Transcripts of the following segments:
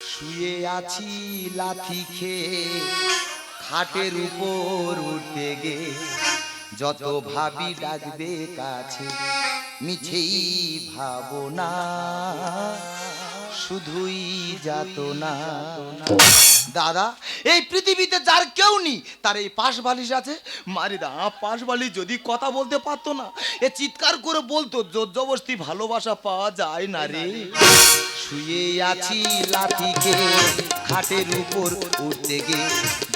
শুয়ে আছি লাথি খেয়ে খাটের উপর উঠতে গে যত ভাবি ডাকবে কাছে মিছেই ভাবনা। শুধুই যাত না দাদা এই পৃথিবীতে যার কেউ নেই তার এই পাশ বালিশ আছে। মারিদা পাশ বালিশ যদি কথা বলতে পারতো না এ চিৎকার করে বলতো জোর জবরদস্তি ভালোবাসা পাওয়া যায় না রে। শুয়ে আছি লাঠিকে খাটের উপর উঠতে গে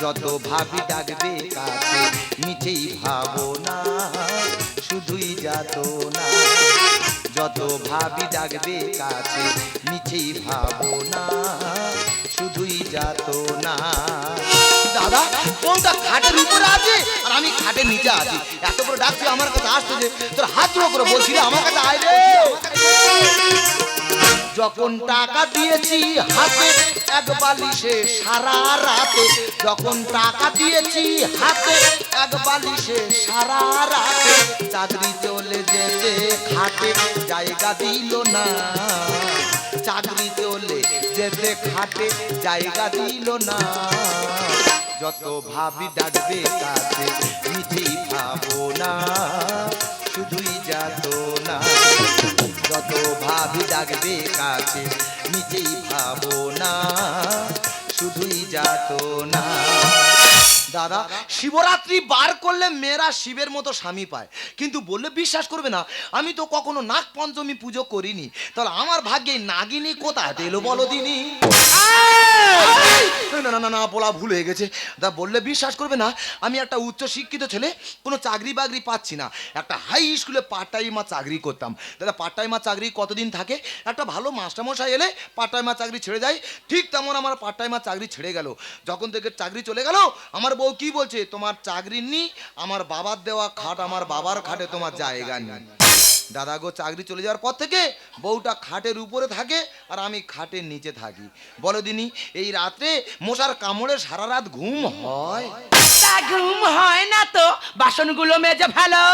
যত ভাবি ডাকবে কাছে মিছেই ভাবো না শুধুই যাত না যত ভাবি ডাকবে কাছে নিচেই ভাবো না শুধুই যাত না দাদা, কোনটা খাটের উপরে আছে? আর আমি খাটের নিচে আছি। এত করে ডাকছি আমার কাছে আসতে যে, তোর হাত করে বলছি আমার কাছে আয় রে। যখন টাকা দিয়েছি হাতে, এক বালিশে সারা রাতে, যখন টাকা দিয়েছি হাতে, এক বালিশে সারা রাতে, চাকরি চলে যেতে খাটে, জায়গা দিল না। চাকরি চলে যেতে খাটে, জায়গা দিল না। যত ভাবি ডাকবে কাছে মিঠেই ভাবো না, শুধুই যাত না। যত ভাবি ডাকবে কাছে নিজেই ভাবো না শুধুই যাত না দাদা শিবরাত্রি বার করলে মেয়েরা শিবের মতো স্বামী পায়। কিন্তু বললে বিশ্বাস করবে না আমি তো কখনো নাগ পঞ্চমী পুজো করিনি। তাহলে আমার ভাগ্যে নাগিনী কোথায়? এলো বলো দিনি। না না না বলা ভুল হয়ে গেছে। দা বললে বিশ্বাস করবে না আমি একটা উচ্চ শিক্ষিত ছেলে কোনো চাকরি বাকরি পাচ্ছি না। একটা হাই স্কুলে পার্ট টাইমার চাকরি করতাম। দাদা পার্ট টাইমার চাকরি কতদিন থাকে? একটা ভালো মাস্টারমশাই এলে পার্ট টাইমার চাকরি ছেড়ে যায়। ঠিক তেমন আমার পার্ট টাইমার চাকরি ছেড়ে গেল। যখন থেকে চাকরি চলে গেল আমার বউ কি বলছে? তোমার চাকরি নি আমার বাবার দেওয়া খাট আমার বাবার খাটে তোমার জায়গা নেই। দাদা গো, চাকরি চলে যাওয়ার পর থেকে বউটা খাটের উপরে থাকে আর আমি খাটের নিচে থাকি। বলো দিনি, এই রাত্রে মশার কামড়ে সারা রাত ঘুম হয়? তা ঘুম হয় না তো? বাসনগুলো মেজে ফেলো।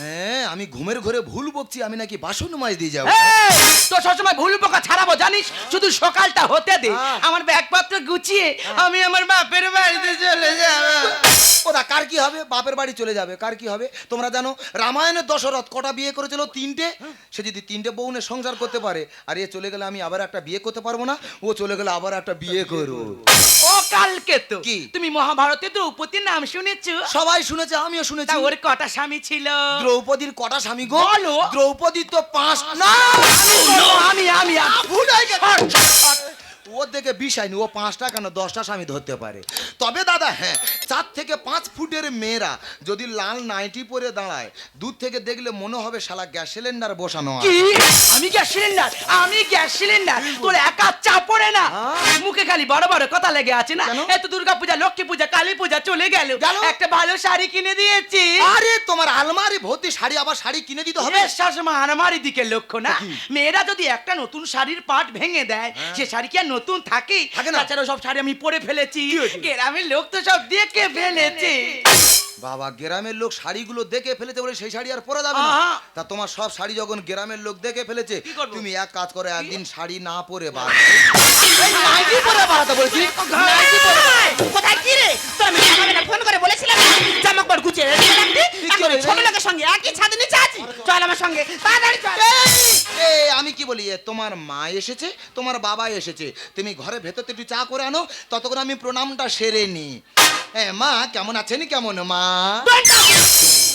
হ্যাঁ আমি ঘুমের ঘরে ভুল বকছি আমি নাকি বাসন মাছ দিয়ে যাব। এই, তো সবসময় ভুল পোকা ছাড়াবো জানিস? শুধু সকালটা হতে দে। আমার ব্যাগপত্র গুছিয়ে আমি আমার বাপের বাড়িতে চলে যাব। ওরা কার কি হবে? বাপের বাড়ি চলে যাবে কার কি হবে? তোমরা জানো রামায়ণের দশরথ কটা বিয়ে করেছিল? তিনটে? সে যদি তিনটে বউনে সংসার করতে পারে আর এ চলে গেলে আমি আবার একটা বিয়ে করতে পারব না ও চলে গেলে আবার একটা বিয়ে করব। ও কালকে তো। কি? তুমি মহাভারতে দ্রৌপদীর নাম শুনেছো? সবাই শুনেছে আমিও শুনেছি। ওর কটা স্বামী ছিল? দ্রৌপদীর কটা স্বামী গো? বলো। দ্রৌপদী তো পাঁচ না আমি আমি আমি ভুল হয়ে গেছে। ওর দেখে বিষ হয়নি ও পাঁচটা কেন দশটা স্বামী ধরতে পারে। তবে দাদা হ্যাঁ চার থেকে পাঁচ ফুটের মেয়েরা যদি লাল নাইটি পরে দাঁড়ায় দূর থেকে দেখলে মনে হবে শালা গ্যাস সিলিন্ডার বসানো কি? আমি গ্যাস সিলিন্ডার? আমি গ্যাস সিলিন্ডার? তোর একা চাপ পড়ে না। হ্যাঁ। মুখে খালি বড় বড় কথা লেগে আছে না? এত দুর্গা পূজা লক্ষ্মী পূজা কালী পূজা চলে গেল? একটা ভালো শাড়ি কিনে দিয়েছি। আরে তোমার আলমারি ভর্তি শাড়ি আবার শাড়ি কিনে দিতে হবে? বিশ্বাস মারামারি দিকে লক্ষ্য না? মেয়েরা যদি একটা নতুন শাড়ির পাট ভেঙে দেয় সে শাড়ি কি আর নতুন থাকে। থাকে না। তাছাড়া সব শাড়ি আমি পরে ফেলেছি। গ্রামের লোক তো সব দেখে ফেলেছে। বাবা গ্রামের লোক শাড়িগুলো দেখে ফেলেছে বলে সেই শাড়ি আর পরা যাবে না। আহা। তা তোমার সব শাড়ি যখন গ্রামের লোক দেখে ফেলেছে কি করব? তুমি এক কাজ করো একদিন শাড়ি না পরে বার নাইটি পরে বাড়াতে বলছি। নাইটি পরে কোথায় কি রে? তোর আমি আমাকে ফোন করে বলেছিলাম না? জামা কাপড় গুছিয়ে রেডি রাখতে এখন ওই ছোট লোকের সঙ্গে একই ছাদে নিচে আছি। চল আমার সঙ্গে। তাড়াতাড়ি চল। এ আমি কি বলি এ, তোমার মা এসেছে? তোমার বাবা এসেছে। তুমি ঘরে ভেতর একটু চা করে আনো, ততক্ষণ আমি প্রণামটা সেরে নি। হ্যাঁ মা, কেমন আছেন? কেমন মা?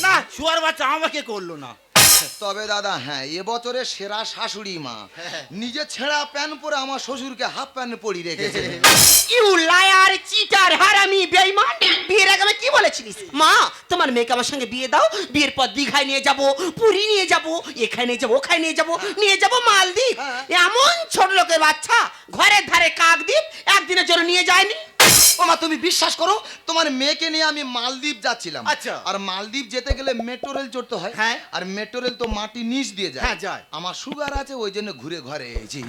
না, শুয়ার বাচ্চা আমাকে করল না। তবে দাদা হ্যাঁ এবছরে সেরা শাশুড়ি মা। নিজে ছেঁড়া প্যান্ট পরে আমার শ্বশুরকে হাফ প্যান্ট পরি রেখেছে। ইউ লায়ার চিটার হারামি বেঈমান বিয়ের আগে কি বলেছিলিস? মা তোমার মেয়েকে আমার সঙ্গে বিয়ে দাও বিয়ের পর দীঘায় নিয়ে যাব পুরী নিয়ে যাব এখানে নিয়ে যাব ওখানে নিয়ে যাব নিয়ে যাব মালদ্বীপ। হ্যাঁ। এমন ছোট লোকের বাচ্চা ঘরের ধারে কাকদ্বীপ একদিনের জন্য নিয়ে যায়নি। ও মা তুমি বিশ্বাস করো তোমার মেয়েকে নিয়ে আমি মালদ্বীপ যাচ্ছিলাম। আচ্ছা। আর মালদ্বীপ যেতে গেলে মেট্রো রেল চড়তে হয়। হ্যাঁ। আর মেট্রো রেল তো মাটি নিচ দিয়ে যায়। হ্যাঁ, যায়। আমার সুগার আছে ওই জন্য ঘুরে ঘরে এসেছি।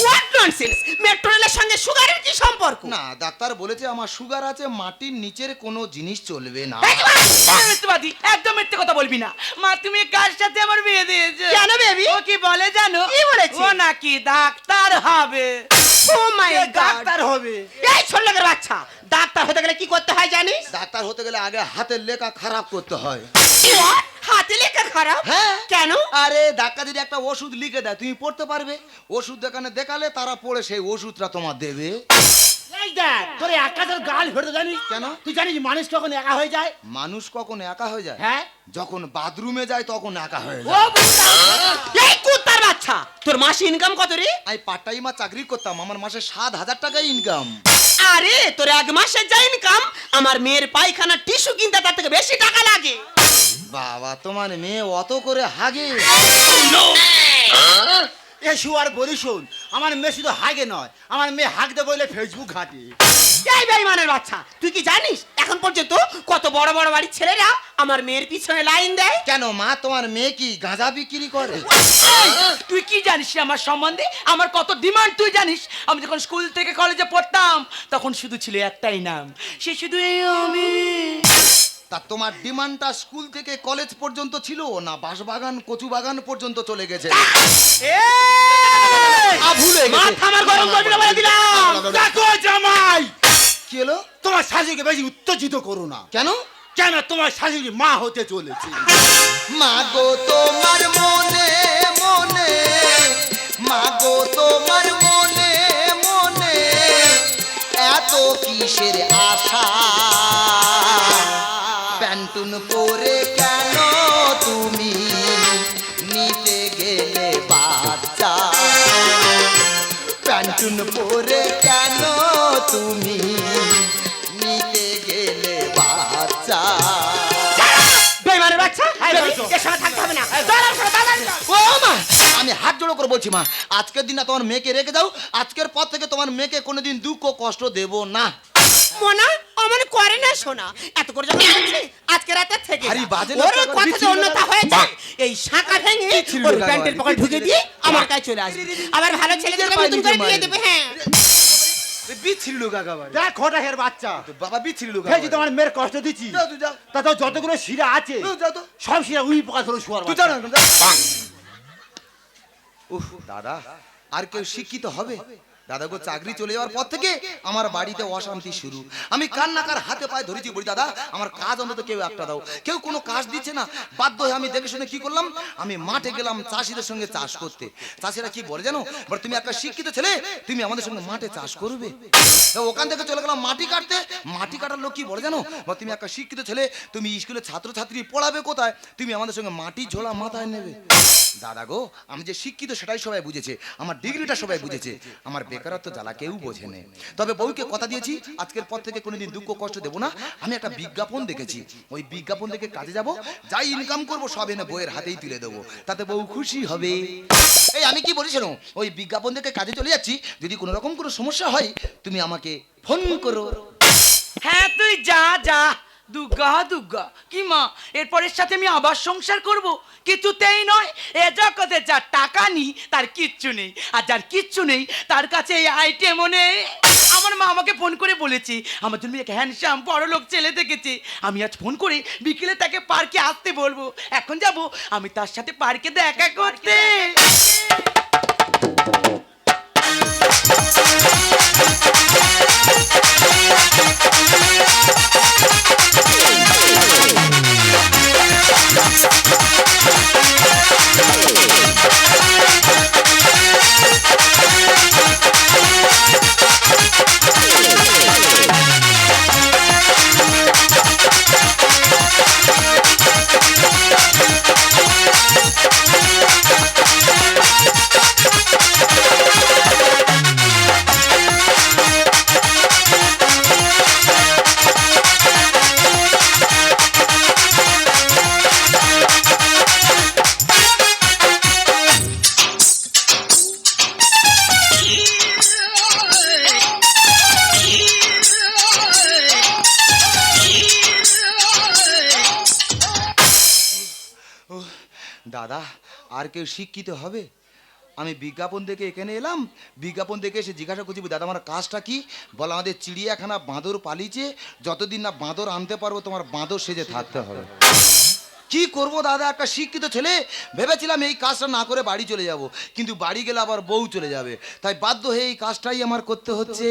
হোয়াট ননসেন্স মেট্রো রেলের সঙ্গে সুগারের কি সম্পর্ক? না ডাক্তার বলেছে আমার সুগার আছে মাটির নিচের কোনো জিনিস চলবে না। মিথ্যেবাদী একদম মিথ্যে কথা বলবি না। মা তুমি কার সাথে আমার বিয়ে দিয়েছ? কেন, baby? ও কি বলে জানো? কি বলেছে? ও নাকি ডাক্তার হবে। ও মাই গড ডাক্তার হবে। এই ছোট লোকের বাচ্চা। ডাক্তার হতে গেলে কি করতে হয় জানিস? ডাক্তার হতে গেলে আগে হাতের লেখা খারাপ করতে হয়? হাতে লেখা খারাপ? হ্যাঁ। কেন? আরে ডাক্তার যদি একটা ওষুধ লিখে দেয় তুমি পড়তে পারবে। ওষুধ দোকানে দেখালে তারা পড়ে সেই ওষুধটা তোমার দেবে। এই দেখ তোর একা তোর গাল ফেটে জানিস? কেন? তুই জানিস মানুষ কখন একা হয়ে যায়? মানুষ কখন একা হয়ে যায়? হ্যাঁ? যখন বাথরুমে যায় তখন একা হয়ে ও যায়। এই কুত্তার বাচ্চা! তোর মাসে ইনকাম কত রে? আমি পার্ট টাইমা চাকরি করতাম আমার মাসে সাত হাজার টাকা ইনকাম আরে তোর এক মাসের যা ইনকাম আমার মেয়ের পায়খানা টিস্যু কিনতে তার থেকে বেশি টাকা লাগে। বাবা তোমার মেয়ে অত করে হাগে। এ শুয়ার বলি শোন আমার মেয়ে শুধু হাগে নয় আমার মেয়ে হাগতে বলে ফেসবুক ঘাটে। এই বেইমানের বাচ্চা তুই কি জানিস? এখন পর্যন্ত কত বড় বড় বাড়ির ছেলেরা আমার মেয়ের পিছনে লাইন দেয়? কেন মা তোমার মেয়ে কি গাঁজা বিক্রি করে? এই, তুই কি জানিস রে আমার সম্বন্ধে? আমার কত ডিমান্ড তুই জানিস? আমি যখন স্কুল থেকে কলেজে পড়তাম তখন শুধু ছিল একটাই নাম সে শুধু এই আমি। তা তোমার ডিমান্ডটা স্কুল থেকে কলেজ পর্যন্ত ছিল না বাঁশবাগান কচু বাগান পর্যন্ত চলে গেছে? ভুল জামাই। কি হলো? তোমার শাশুড়িকে বেশি উত্তেজিত করো না। কেন? কেন তোমার শাশুড়ি মা হতে চলেছে? মা গো তোমার মনে মনে। মা গো তোমার মনে মনে। এত কিসের আমি হাত জোড়ো করে বলছি মা আজকের দিন না তোমার মেয়েকে রেখে দাও আজকের পর থেকে তোমার মেয়েকে কোনোদিন দুঃখ কষ্ট দেব না। মোনা অমন করে না শোনা এত করে যখন বলছি আজকে রাতে থেকে আরে। বাজে ওর লোকটা কথা যে অন্যতা। হয়েছে। এই শাখা ভেঙে ওর প্যান্টের পকেট ঢুকে দিয়ে আমার কাছে চলে আসবে। আবার ভালো ছেলেদের নতুন করে বিয়ে দেবে হ্যাঁ। বিচ্ছিরি লোক একেবারে। দেখ খোটা হের বাচ্চা। বাবা বিচ্ছিরি লোক ভেজি তোমার মেয়ের কষ্ট দিচ্ছি। যাও তুই যাও। তা তো যতগুলো শিরা আছে সব শিরা উই পোকা ধরো শুয়ার তুই। উফ দাদা আর কেউ শিক্ষিত হবে? দাদা গো চাকরি চলে যাওয়ার পর থেকে আমার বাড়িতে অশান্তি শুরু। আমি কার না কার হাতে পায়ে ধরেছি বলি দাদা আমার কাজ অন্তত কেউ একটা দাও। কেউ কোনো কাজ দিচ্ছে না। বাধ্য হয়ে আমি দেখে শুনে কি করলাম? আমি মাঠে গেলাম চাষিদের সঙ্গে চাষ করতে। চাষিরা কি বলে জানো? বলে তুমি একটা শিক্ষিত ছেলে তুমি আমাদের সঙ্গে মাঠে চাষ করবে। ওখান থেকে চলে গেলাম মাটি কাটতে। মাটি কাটার লোক কি বলে জানো? বা তুমি একটা শিক্ষিত ছেলে তুমি স্কুলে ছাত্রছাত্রী পড়াবে কোথায় তুমি আমাদের সঙ্গে মাটি ঝোলা মাথায় নেবে দাদা গো আমি যে শিক্ষিত সেটাই সবাই বুঝেছে আমার ডিগ্রিটা সবাই বুঝেছে আমার বেকারত্ব জ্বালা কেউ বোঝেনে তবে বউকে কথা দিয়েছি আজকের পর থেকে কোনোদিন দুঃখ কষ্ট দেবো না আমি একটা বিজ্ঞাপন দেখেছি ওই বিজ্ঞাপন দেখে কাজে যাব যাই ইনকাম করব সব এনে বইয়ের হাতেই তুলে দেবো। তাতে বউ খুশি হবে। এই আমি কি বলি ওই বিজ্ঞাপন দেখে কাজে চলে যাচ্ছি যদি কোনো রকম কোনো সমস্যা হয় তুমি আমাকে ফোন করো। হ্যাঁ তুই যা যা। দুর্গা দুর্গা কি মা? এরপরের সাথে আমি আবার সংসার করব? কিছুতেই নয়। এ জগতে যার টাকা নেই, তার কিচ্ছু নেই। আর যার কিচ্ছু নেই, তার কাছে এই আইটেমও নেই। আমার মা আমাকে ফোন করে বলেছে, আমার জন্য এক হ্যান্ডসাম বড় লোক ছেলে দেখেছে। আমি আজ ফোন করে বিকেলে তাকে পার্কে আসতে বলব। এখন যাব, আমি তার সাথে পার্কে দেখা করতে। দাদা আর Yeah. কেউ শিক্ষিত হবে? আমি বিজ্ঞাপন দেখে এখানে এলাম, বিজ্ঞাপন দেখে এসে জিজ্ঞাসা করছি, দাদা, আমার কাজটা কি? বলে, আমাদের চিড়িয়াখানা বাঁদর পালিয়েছে, যতদিন না বাঁদর আনতে পারব, তোমার বাঁদর সেজে থাকতে হবে। কি করব দাদা? একটা শিক্ষিত ছেলে। ভেবেছিলাম এই কাজটা না করে বাড়ি চলে যাব কিন্তু বাড়ি গেলে আবার বউ চলে যাবে। তাই বাধ্য হয়ে এই কাজটাই আমার করতে হচ্ছে।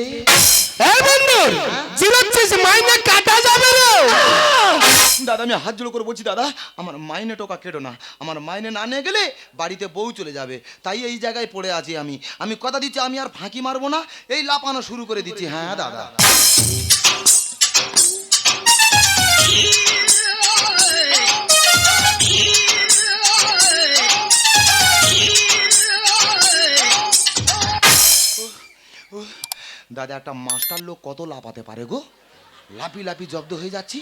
দাদা আমি হাত জোড়ো করে বলছি দাদা আমার মাইনে টোকা কেটো না। আমার মাইনে না নিয়ে গেলে বাড়িতে বউ চলে যাবে। তাই এই জায়গায় পড়ে আছি আমি। আমি কথা দিচ্ছি আমি আর ফাঁকি মারবো না। এই লাপানো শুরু করে দিচ্ছি। হ্যাঁ দাদা। দাদা, একটা মাস্টার লোক কত লাপাতে পারে গো? লাপি লাপি জব্দ হয়ে যাচ্ছি।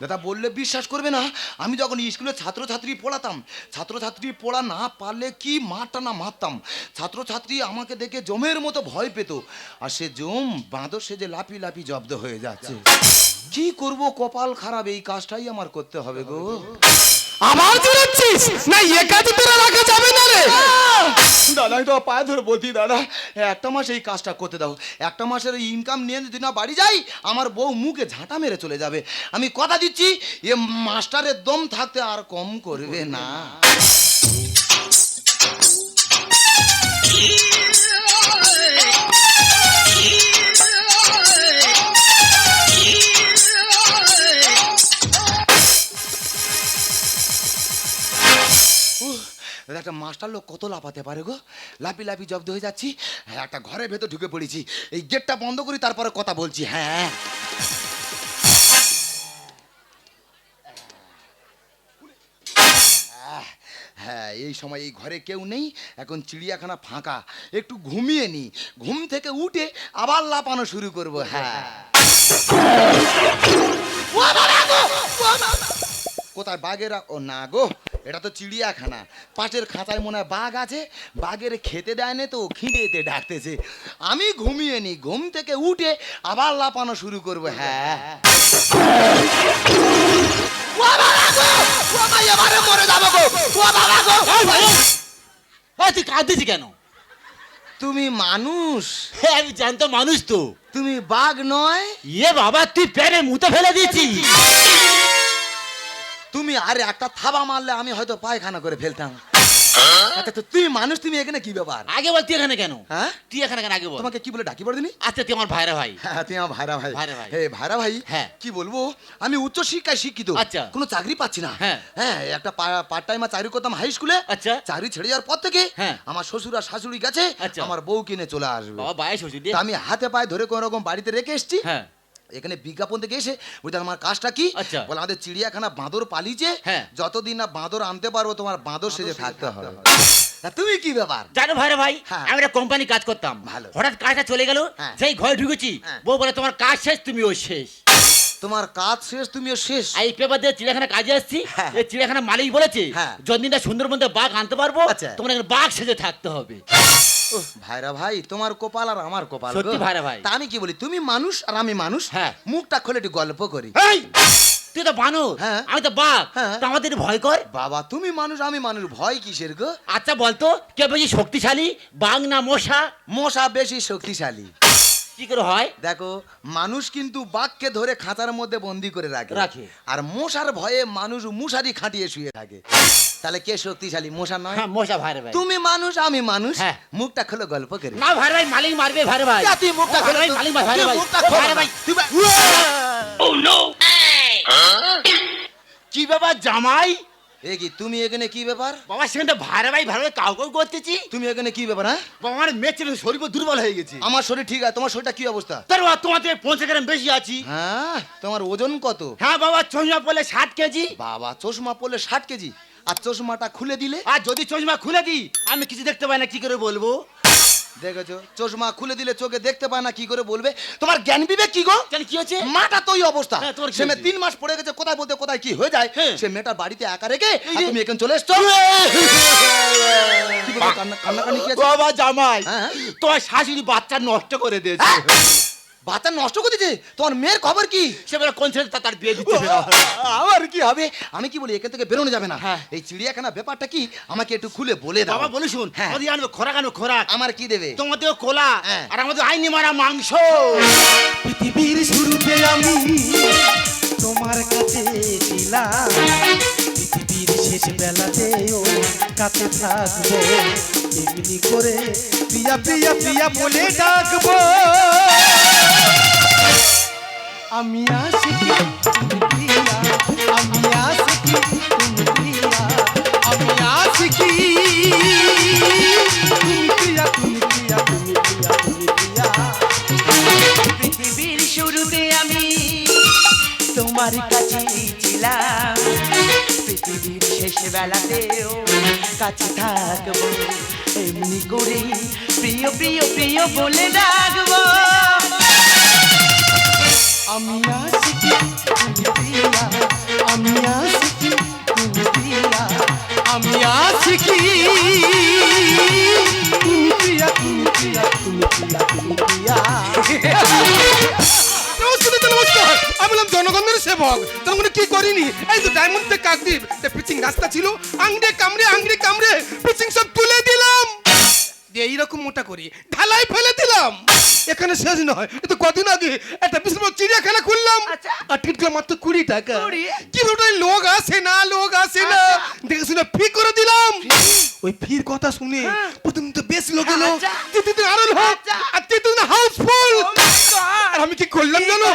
দাদা বললে বিশ্বাস করবে না, আমি যখন স্কুলে ছাত্রছাত্রী পড়াতাম, ছাত্রছাত্রী পড়া না পারলে কি মারটা না মারতাম। ছাত্রছাত্রী আমাকে দেখে জমের মতো ভয় পেত, আর সে জম বাঁদর সে যে লাপি লাপি জব্দ হয়ে যাচ্ছে। কি করব কপাল খারাপ, এই কাজটাই আমার করতে হবে গো। আমার চিরচ্ছিস না, এ কাজে তোরা রাখা যাবে না রে। দাদা তো পায়ে ধরে বলছি, দাদা, একটা মাস এই কাজটা করতে দাও। একটা মাসের ইনকাম নিয়ে যদি না বাড়ি যাই, আমার বউ মুখে ঝাঁটা মেরে চলে যাবে। আমি কথা দিচ্ছি, এ মাস্টারের দম থাকতে আর কম করবে না। একটা মাস্টার লোক কত লাফাতে পারে গো? লাপি লাপি জব্দ হয়ে যাচ্ছি। হ্যাঁ একটা ঘরের ভেতর ঢুকে পড়েছি। এই গেটটা বন্ধ করি, তারপরে কথা বলছি। হ্যাঁ হ্যাঁ। এই সময় এই ঘরে কেউ নেই, এখন চিড়িয়াখানা ফাঁকা। একটু ঘুমিয়ে নি। ঘুম থেকে উঠে আবার লাপানো শুরু করব। হ্যাঁ। কোথায়? বাঘেরা ও না গো এটা তো চিড়িয়াখানা। পাশের খাঁচায় মনে হয় বাঘ আছে বাঘের খেতে দেয় না তো খিদেতে ডাকতেছে। আমি ঘুমিয়ে নি ঘুম থেকে উঠে আবার লাপানো শুরু করব হ্যাঁ। তুই কাঁদতেছি কেন? তুমি মানুষ। হ্যাঁ আমি জানতো মানুষ তো। তুমি বাঘ নয়। ইয়ে বাবা তুই প্যানে মুতে ফেলে দিয়েছি তুমি আরে একটা থাবা মারলে আমি হয়তো পায়খানা করে ফেলতাম। আচ্ছা তো তুমি মানুষ তুমি এখানে কি ব্যাপার? আগে বল তুই এখানে কেন? হ্যাঁ? তুই এখানে কেন আগে বল? তোমাকে কি বলে ডাকি পড়দিনি আচ্ছা তুই আমার ভাইরা ভাই। হ্যাঁ তুমি আমার ভাইরা ভাই। ভাইরা ভাই। হে ভাইরা ভাই হ্যাঁ। কি বলব? আমি উচ্চ শিক্ষায় শিক্ষিত। আচ্ছা। কোনো চাকরি পাচ্ছি না। হ্যাঁ। হ্যাঁ একটা পার্ট টাইম চাকরি করতাম হাই স্কুলে আচ্ছা। চাকরি ছেড়ে যাওয়ার পর থেকে হ্যাঁ। আমার শ্বশুর আর শাশুড়ি গেছে আচ্ছা। আমার বউ কিনে চলে আসবে। বাবা শ্বশুর আমি হাতে পায়ে ধরে কোন রকম বাড়িতে রেখে এসেছি। হ্যাঁ। এখানে বিজ্ঞাপন থেকে এসে বুঝতে আমার কাজটা কি আচ্ছা। বলে আমাদের চিড়িয়াখানা বাঁদর পালিয়েছে হ্যাঁ। যতদিন না বাঁদর আনতে পারব তোমার বাঁদর সেজে থাকতে হবে তুমি কি ব্যাপার জানো ভাই ভাই হ্যাঁ। আমি একটা কোম্পানি কাজ করতাম ভালো। হঠাৎ কাজটা চলে গেল হ্যাঁ। সেই ঘরে ঢুকেছি হ্যাঁ। বউ বলে তোমার কাজ শেষ তুমিও শেষ তোমার কাজ শেষ তুমিও শেষ এই পেপার দিয়ে চিড়িয়াখানা কাজে আসছি হ্যাঁ। এই চিড়িয়াখানা মালিক বলেছে হ্যাঁ। যতদিনটা সুন্দরবনতে বাঘ আনতে পারব আচ্ছা। তোমার এখানে বাঘ সেজে থাকতে হবে ভাইরা ভাই তোমার কপাল আর আমার কপাল সত্যি ভাইরা ভাই। তা আমি কি বলি তুমি মানুষ আর আমি মানুষ হ্যাঁ। মুখটা খুলে একটু গল্প করি তুই তো বানর হ্যাঁ। আমি তো বাঘ হ্যাঁ। তো আমাদের ভয় কর বাবা তুমি মানুষ আমি মানুষ ভয় কিসের গো আচ্ছা বলতো কে বেশি শক্তিশালী বাঘ না মশা মশা বেশি শক্তিশালী কি করে হয়? দেখো মানুষ কিন্তু বাঘকে ধরে খাঁচার মধ্যে বন্দি করে রাখে। রাখে। আর মশার ভয়ে মানুষ মুশারি খাটিয়ে শুয়ে থাকে। তাহলে কে শক্তিশালী? মশা নয়। হ্যাঁ মশা ভাইরে ভাই। তুমি মানুষ আমি মানুষ। হ্যাঁ। মুখটা খুলে গল্প করি। না ভাইরে ভাই মালিক মারবে ভাইরে ভাই। তুই মুখটা ও, খোল, ভাই মালিক মার ভাই মুখটা ও, খোল। ভাইরে না। ভাই। তুই বা- কি ব্যাপার জামাই? এ কি তুমি এখানে কি ব্যাপার? বাবা ভাই কাউ কাউ করতেছি। তুমি এখানে কি ব্যাপার হ্যাঁ? বাবা আমার মেয়ে ছিল শরীর দুর্বল হয়ে গেছে। আমার শরীর ঠিক আছে তোমার শরীরটা কি অবস্থা? তার বাবা তোমাদের পঞ্চাশ গ্রাম বেশি আছি। হ্যাঁ তোমার ওজন কত? হ্যাঁ বাবা চশমা পড়লে ষাট কেজি। বাবা চশমা পড়লে ষাট কেজি। আর চশমাটা খুলে দিলে? আর যদি চশমা খুলে দিই আমি কিছু দেখতে পাই না কি করে বলব? দেখেছ? চশমা খুলে দিলে চোখে দেখতে পায় না কি করে বলবে? তোমার জ্ঞান বিবেক কি গো? কেন কি হচ্ছে মাটা তো ওই অবস্থা। হ্যাঁ, সে মেয়ে তিন মাস পড়ে গেছে কোথায় বলতে কোথায় কি হয়ে যায়? হ্যাঁ। সে মেয়েটার বাড়িতে একা রেখে তুমি এখানে চলে এসছো? কান্না- কান্নাকানি কি আছে? বাবা জামাই। হ্যাঁ। তোমার শাশুড়ি বাচ্চা নষ্ট করে দিয়েছে? বাচ্চা নষ্ট করে দিতে তোমার মেয়ের খবর কি? সে বলে কোন ছেলে তার বিয়ে দিতে হবে আমার কি হবে? আমি কি বলি এখান থেকে বেরোনো যাবে না। হ্যাঁ। এই চিড়িয়াখানা ব্যাপারটা কি? আমাকে একটু খুলে বলে দাও। বাবা বলে শুন হ্যাঁ। আমাদের আনবে খোরাক আনবে খোরাক। আমার কি দেবে? তোমাদের কোলা হ্যাঁ। আর আমাদের আইনি মারা মাংস। পৃথিবীর শুরুতে আমি তোমার কাছে ছিলাম। পৃথিবীর শেষ বেলাতেও কাছে থাকব। এমনি করে প্রিয়া প্রিয়া প্রিয়া বলে ডাকবো। আমি আশিকি আমি আশিকি তুমি আমি আশিকি তুমি প্রিয়া তুমি প্রিয়া তুমি প্রিয়া তুমি প্রিয়া। পৃথিবীর শুরুতে আমি তোমার কাছে ছিলাম। পৃথিবীর থাকব, এমনি করে প্রিয় প্রিয় প্রিয় বলে ডাকবো আমি আমি আশিকি তুমি প্রিয়া আমি বললাম জনগণের সেবক। তখন কি করিনি? এই তো ডায়মন্ড কাকদ্বীপ পিচিং রাস্তা ছিল, আংড়ে কামড়ে আংড়ে কামড়ে পিচিং সব তুলে দিলাম। দিয়ে এইরকম মোটা করি। ঢালাই ফেলে দিলাম। এখানে শেষ নয়। এ তো কদিন আগে একটা বিশাল চিড়িয়াখানা খুললাম। আচ্ছা। আর টিটকা মাত্র কুড়ি টাকা। কি এই লোক আসে না লোক আসে না। দেখে শুনে ফি করে দিলাম। ওই ফির কথা শুনে প্রথম তো বেশ লোক এলো। আচ্ছা। তৃতীয় আরও লোক আচ্ছা। আর তৃতীয় হাউসফুল! আর আমি কি করলাম জানো?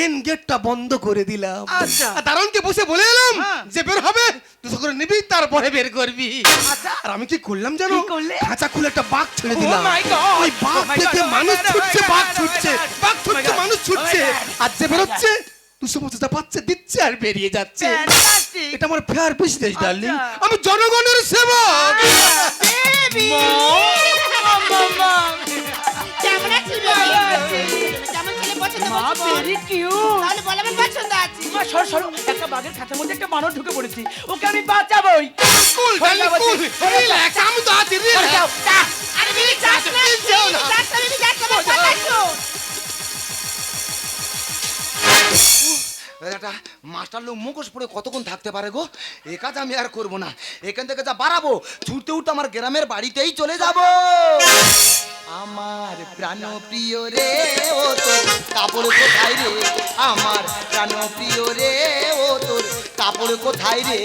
মেন গেটটা বন্ধ করে দিলাম আচ্ছা। আর দারোয়ানকে বসে বলে এলাম হ্যাঁ। যে বের হবে দুশো করে নিবি তারপরে বের করবি আচ্ছা। আর আমি কি করলাম জানো কি করলে? খাঁচা খুলে একটা বাঘ ছেড়ে Oh দিলাম my God! ওই বাঘ Oh my দেখে God! Oh my মানুষ God! Oh my ছুটছে God! বাঘ Oh my ছুটছে God! বাঘ Oh my ছুটছে God! মানুষ Oh my ছুটছে God! আর যে বেরোচ্ছে দুশো পঞ্চাশটা পাচ্ছে দিচ্ছে আর বেরিয়ে যাচ্ছে Fantastic! এটা আমার ফেয়ার বিজনেস ডার্লিং আচ্ছা। আমি জনগণের সেবক আছিস baby? কেমন ছেলে পছন্দ মা ভেরি কিউট তাহলে বল আমার পছন্দ আছে। মা সর সর একটা বাঘের খাঁচার মধ্যে একটা বানর ঢুকে পড়েছি। ওকে আমি বাঁচাবোই। কুল কুল রিল্যাক্স আমি তো আছি রিল্যাক্স আরে বেবি যাস না? বেবি যাস না। বেবি যাস না আমার একটা মাস্টার লোক মুখোশ পরে কতক্ষণ থাকতে পারে গো? এ কাজ আমি আর করব না। এখান থেকে যা বাড়াবো ছুটতে উঠতে আমার গ্রামের বাড়িতেই চলে যাব। আমার প্রাণ প্রিয় রে ও তোর কাপড় কোথায় রে? আমার প্রাণ প্রিয় রে ও তোর কাপড় কোথায় রে?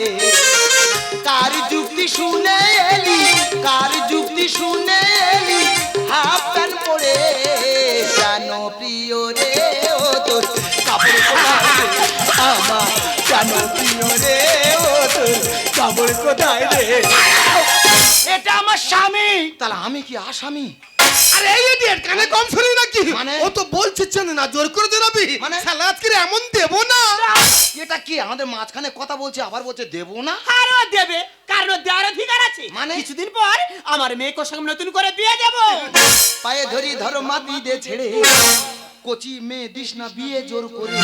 কার যুক্তি শুনে এলি কার যুক্তি শুনে এলি? হাফ প্যান্ট পরে প্রাণ প্রিয় রে ও তোর কাপড় কোথায় রে? আমার প্রাণ প্রিয় রে ও তোর কাপড় কোথায় রে? এটা আমার স্বামী। তাহলে আমি কি আসামি? আরে এই ইডিয়েট কানে কম শুনি নাকি? মানে? ও তো বলছে চেনে না জোর করে জোরাবি। মানে? শালা আজকে এমন দেব না। এটা কি? আমাদের মাঝখানে কথা বলছে আবার বলছে দেবো না? আরও দেবে কারণ দেওয়ার অধিকার আছে। মানে? কিছুদিন পর আমার মেয়েকে সঙ্গে নতুন করে বিয়ে দেবো পায়ে ধরি ধরো মাতি দে ছেড়ে। কচি মেয়ে দিস না বিয়ে জোর করে।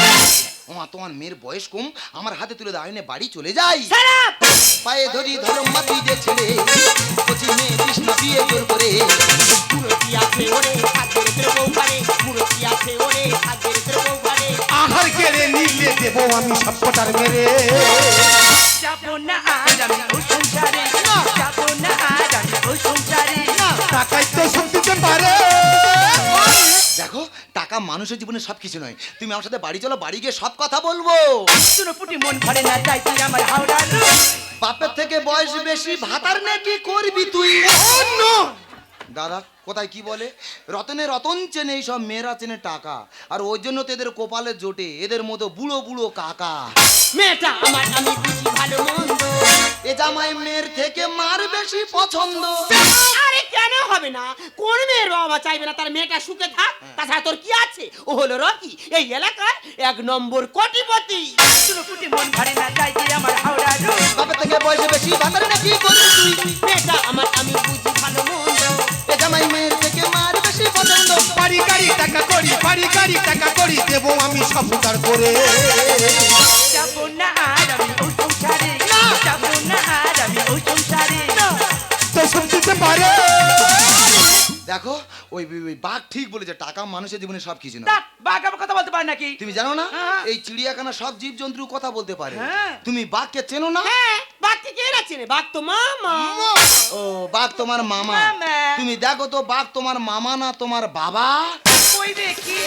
ওমা তোমার মেয়ের বয়স কম আমার হাতে তুলে দাঁড়িয়ে বাড়ি চলে যাই। পায়ে ধরি ধরো মাতি দে ছেড়ে কচি মেয়ে না বিয়ে জোর করে। মুরতি আছে ওরে হাতের ভিতরে বউ পারে মুরতি আছে ওরে হাতের ভিতরে বউ পারে আহার কেড়ে নিলে দেব আমি সবকটার মেরে। যাব না আর আমি ওই সংসারে যাব না আর আমি ওই সংসারে। টাকাই তো সব দেখো টাকা মানুষের জীবনে সব কিছু নয়। তুমি আমার সাথে বাড়ি চলো বাড়ি গিয়ে সব কথা বলব। পুটি মন ভরে না যাই তুই আমার বাপের থেকে বয়স বেশি ভাতার নাকি করবি তুই? দাদা কোথায় কি বলে? রতনে রতন চেনে সব মেয়েরা চেনে টাকা আর ওই জন্য তো এদের কপালে জোটে এদের মতো বুড়ো বুড়ো কাকা। মেয়েটা আমার আমি বুঝি ভালো মন্দ। এ জামাই মেয়ের থেকে মার বেশি পছন্দ। আরে কেন হবে না? কোন মেয়ের বাবা চাইবে না তার মেয়েটা সুখে থাক? তাছাড়া তোর কি আছে? ও হলো রকি এই এলাকার এক নম্বর কোটিপতি। শুনো পুটি মন ভরে না যাই তুই আমার হাওড়া হাওড়ার বাপের থেকে বয়স বেশি ভাতার নে কি করবি তুই? মেয়েটা আমার আমি বুঝি ভালো মন্দ। জামাই মেয়ের থেকে মার বেশি পছন্দ। বাড়ি গাড়ি টাকা করি বাড়ি গাড়ি টাকা করি দেব আমি সব উদার করে। যাব না আর আমি ওই সংসারে। যাব না আর আমি ওই সংসারে। তো শুনতে পারে। দেখো ওই বাঘ ঠিক বলেছে টাকা মানুষের জীবনে সব কিছু না বাঘ আবার কথা বলতে পারে নাকি? তুমি জানো না? হ্যাঁ। এই চিড়িয়াখানা সব জীব জন্তু কথা বলতে পারে। হ্যাঁ। তুমি বাঘকে চেনো না? হ্যাঁ বাঘকে কে রাখছে রে বাঘ তো মামা। ও বাঘ তোমার মামা। তুমি দেখো তো বাঘ তোমার মামা না তোমার বাবা? ওই দেখি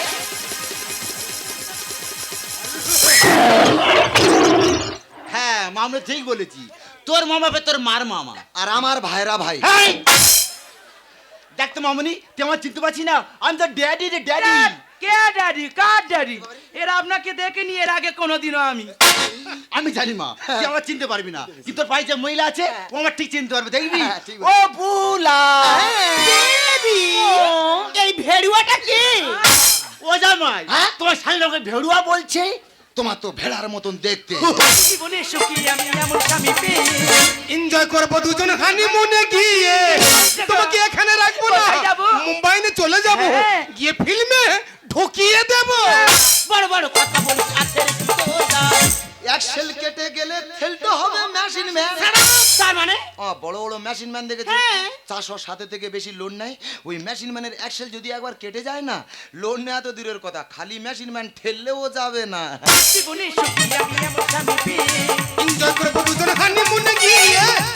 হ্যাঁ মামলা ঠিক বলেছি। তোর মামা পে তোর মার মামা। আর আমার ভাইরা ভাই। হেই! দেখ তো মামনি তুই আমার চিনতে পারছি না? আমি তো ড্যাডি রে ড্যাডি কে ড্যাডি কার ড্যাডি এরা আপনাকে দেখেনি এর আগে কোনোদিনও আমি। আমি জানি মা তুই আমার চিনতে পারবি না। কিন্তু তোর পায়ে যে মহিলা আছে ও আমার ঠিক চিনতে পারবে দেখবি? হ্যাঁ, ও বুলা। এই ভেড়ুয়াটা কি? ও জামাই হ্যাঁ? তোমার স্বামী লোকে ভেড়ুয়া বলছে? তোমার তো ভেড়ার মতন দেখতে। জীবনে সুখী আমি এমন স্বামী পেয়ে। এনজয় করব দুজন হানিমুনে গিয়ে। তোমাকে এখানে রাখব না। মুম্বাই চলে যাব। হ্যাঁ। গিয়ে ফিল্মে ঢুকিয়ে দেবো। বড় বড় কথা তোরা। এক সেল কেটে গেলে ফেলতে হবে মেশিন ম্যান তার মানে? ও বড় বড় মেশিন ম্যান দেখেছ। চারশো সাথে থেকে বেশি লোন নেয় ওই মেশিন ম্যানের একসেল যদি একবার কেটে যায় না লোন নেওয়া তো দূরের কথা। খালি মেশিন ম্যান ঠেললেও যাবে না।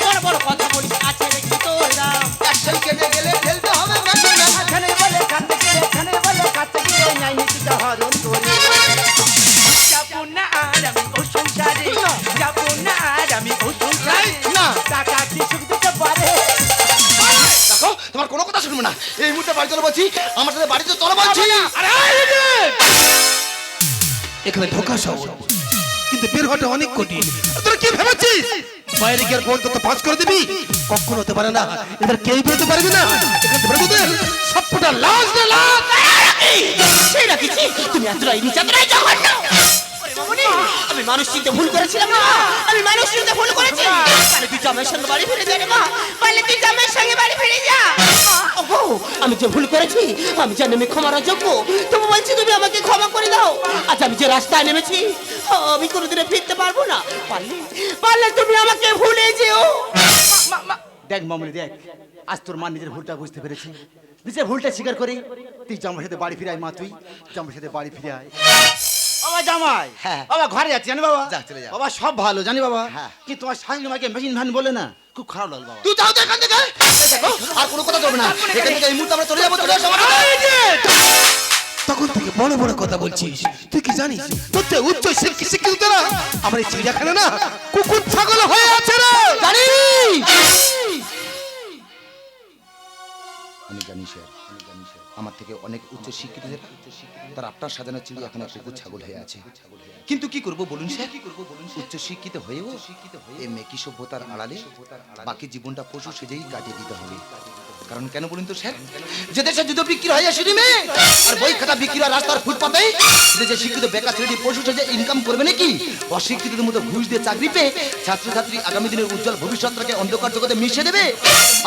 বড় বড় কথা বলিস। আছে রে তোরা একসেল কেটে গেলে ঠেলতে হবে মেশিন ম্যান বলে গিয়ে এখানে বলে কাঁদতে গিয়ে নাই নীতিটা হরণ করে। কোনো শুনব না। এই মুহূর্তে বাড়ি চলো বলছি আমার সাথে বাড়িতে চলো বলছি। এখানে ঢোকা সহজ। কিন্তু বের হওয়াটা অনেক কঠিন। তোরা কি ভেবেছিস? বাইরে গিয়ে বল তো পাস করে দিবি? কখন হতে পারে না। এদের কেউ বেরোতে পারবি না। এখানে ধরে তোদের সবটা লাশ রে লাশ! সেই রাখিছি তুমি এতটাই জঘন্য ওরে মামুনি, আমি মানুষ চিনতে ভুল করেছিলাম না আমি মানুষ চিনতে ভুল করেছি। পারলে তুই জামাইয়ের সঙ্গে বাড়ি ফিরে যা মা। পারলে তুই জামাইয়ের সঙ্গে বাড়ি ফিরে যা। আমি যে ভুল করেছি, আমি জানি আমি ক্ষমার যোগ্য তবু বলছি তুমি আমাকে ক্ষমা করে দাও। আজ আমি যে রাস্তায় নেমেছি আমি কোনোদিনে ফিরতে পারব না। পারলে পারলে তুমি আমাকে ভুলে যেও। দেখ মামনি, দেখ। আজ তোর মা নিজের ভুলটা বুঝতে পেরেছে। নিজের ভুলটা স্বীকার করে তুই জামার সাথে বাড়ি ফিরে আয় মা, তুই। জামার সাথে বাড়ি ফিরে আয়। বাবা জামাই। হ্যাঁ। বাবা ঘরে যাচ্ছি জানি বাবা। চলে যা। বাবা সব ভালো জানি বাবা। হ্যাঁ। কিন্তু তোমার আমাকে মেশিন ভ্যান বলে না? খুব খারাপ লাগল বাবা। তুই যাও তো এখান থেকে। আর কোনো কথা চলবে না। এখান থেকে এই মুহূর্তে আমরা চলে যাব চলে যাব। তখন থেকে বড় বড় কথা বলছিস। তুই কি জানিস? তোর চেয়ে উচ্চ শিক্ষিত শিক্ষিত না? আমার এই চিড়িয়াখানা না কুকুর ছাগল হয়ে আছে রে। জানি আমি জানি স্যার আমার থেকে অনেক উচ্চ শিক্ষিত তার আপনার সাজানো চিড়ি এখন একটা কুকুর ছাগল হয়ে আছে। কিন্তু কি করব বলুন স্যার? কি করব বলুন উচ্চ শিক্ষিত হয়েও শিক্ষিত হয়ে এই মেকি সভ্যতার আড়ালে বাকি জীবনটা পশু সেজেই কাটিয়ে দিতে হবে। কারণ কেন বলুন তো স্যার? যে দেশে যুদ্ধ বিক্রি হয় আসেনি মেয়ে। আর রাস্তার ফুটপাতে? যে শিক্ষিত বেকার ছেলেটি ইনকাম করবে নাকি? অশিক্ষিতদের মতো ঘুষ দিয়ে চাকরি পেয়ে ছাত্রছাত্রী আগামী দিনের উজ্জ্বল ভবিষ্যৎটাকে অন্ধকার জগতে মিশে দেবে?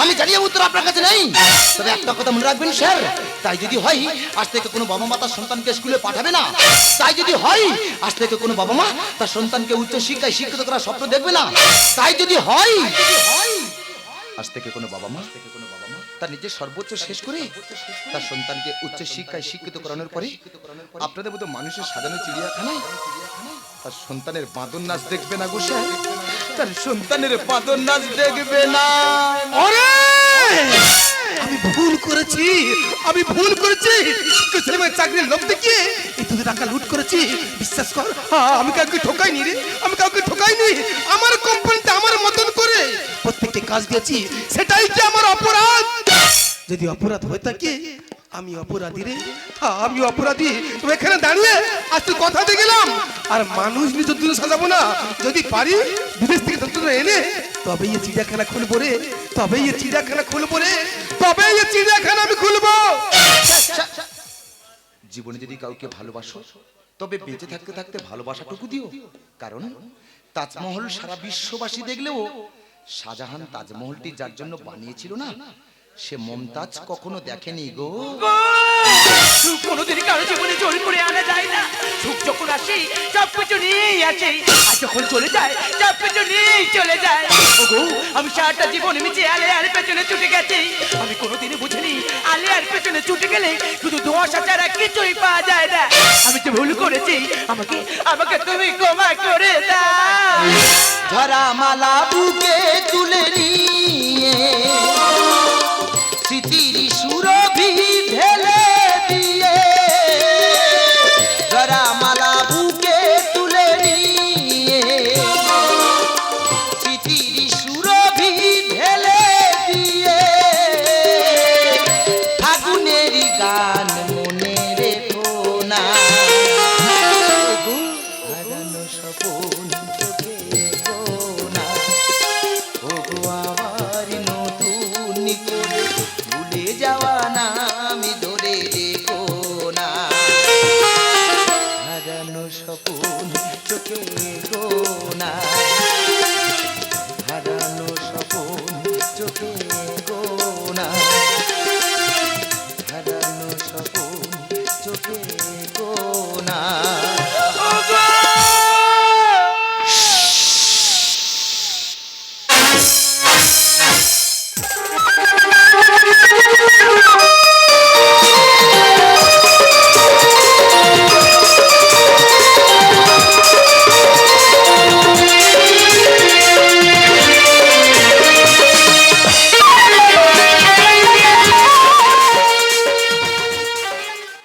আমি জানি উত্তর আপনার কাছে নেই। তবে একটা কথা মনে রাখবেন, স্যার, তাই যদি হয়, আজ থেকে কোনো বাবা মা তার সন্তানকে স্কুলে পাঠাবে না। তাই যদি হয়, আজ থেকে কোনো বাবা মা তার সন্তানকে উচ্চ শিক্ষায় শিক্ষিত করার স্বপ্ন দেখবে না। তাই যদি হয়, আজ থেকে কোনো বাবা মা থেকে তার নিজের সর্বোচ্চ শেষ করে তার সন্তানকে উচ্চ শিক্ষায় শিক্ষিত করানোর পরে আপনাদের মতো মানুষের সাজানো চিড়িয়াখানায় তার সন্তানের বাঁদর নাচ দেখবে না গো স্যার? তার সন্তানের বাঁদর নাচ দেখবে না। আমি ভুল করেছি আমি ভুল করেছি। চাকরির লোভ দেখিয়ে এই টাকা লুট করেছি। বিশ্বাস কর হ্যাঁ, আমি কাউকে ঠকাইনি রে আমি কাউকে ঠকাইনি। আমার কোম্পানিতে আমার মতন করে প্রত্যেককে কাজ দিয়েছি সেটাই কি আমার অপরাধ। যদি অপরাধ হয়ে থাকে আমি অপরাধী রে। আমি অপরাধী। তুমি এখানে দাঁড়িয়ে আজ তুই কথা দিয়ে গেলাম। আর মানুষ নিজের জন্য সাজাবো না যদি পারি বিদেশ থেকে যন্ত্র এনে তবে এই চিড়িয়াখানা খুলবো রে। তবে এই চিড়িয়াখানা খুলবো রে। তবে এই চিড়িয়াখানা আমি খুলবো। জীবনে যদি কাউকে ভালোবাসো তবে বেঁচে থাকতে থাকতে ভালোবাসাটুকু দিও। কারণ তাজমহল সারা বিশ্ববাসী দেখলেও শাহজাহান তাজমহলটি যার জন্য বানিয়েছিল না সে মমতাজ কখনো দেখেনি গো। কোনোদিন কারও জীবনে জোর করে আনা যায় না। সুখ যখন আসে সব কিছু নিয়েই আসে। আর যখন চলে যায় সব কিছু নিয়েই চলে যায়। ওগো আমি সারাটা জীবন মিছে আলে আর পেছনে ছুটে গেছি। আমি কোনোদিনই বুঝিনি আলে আর পেছনে ছুটে গেলে শুধু ধোঁয়াশা ছাড়া কিছুই পাওয়া যায় না। আমি যে ভুল করেছি আমাকে আমাকে তুমি ক্ষমা করে দাও। ধরা মালা বুকে তুলে নিয়ে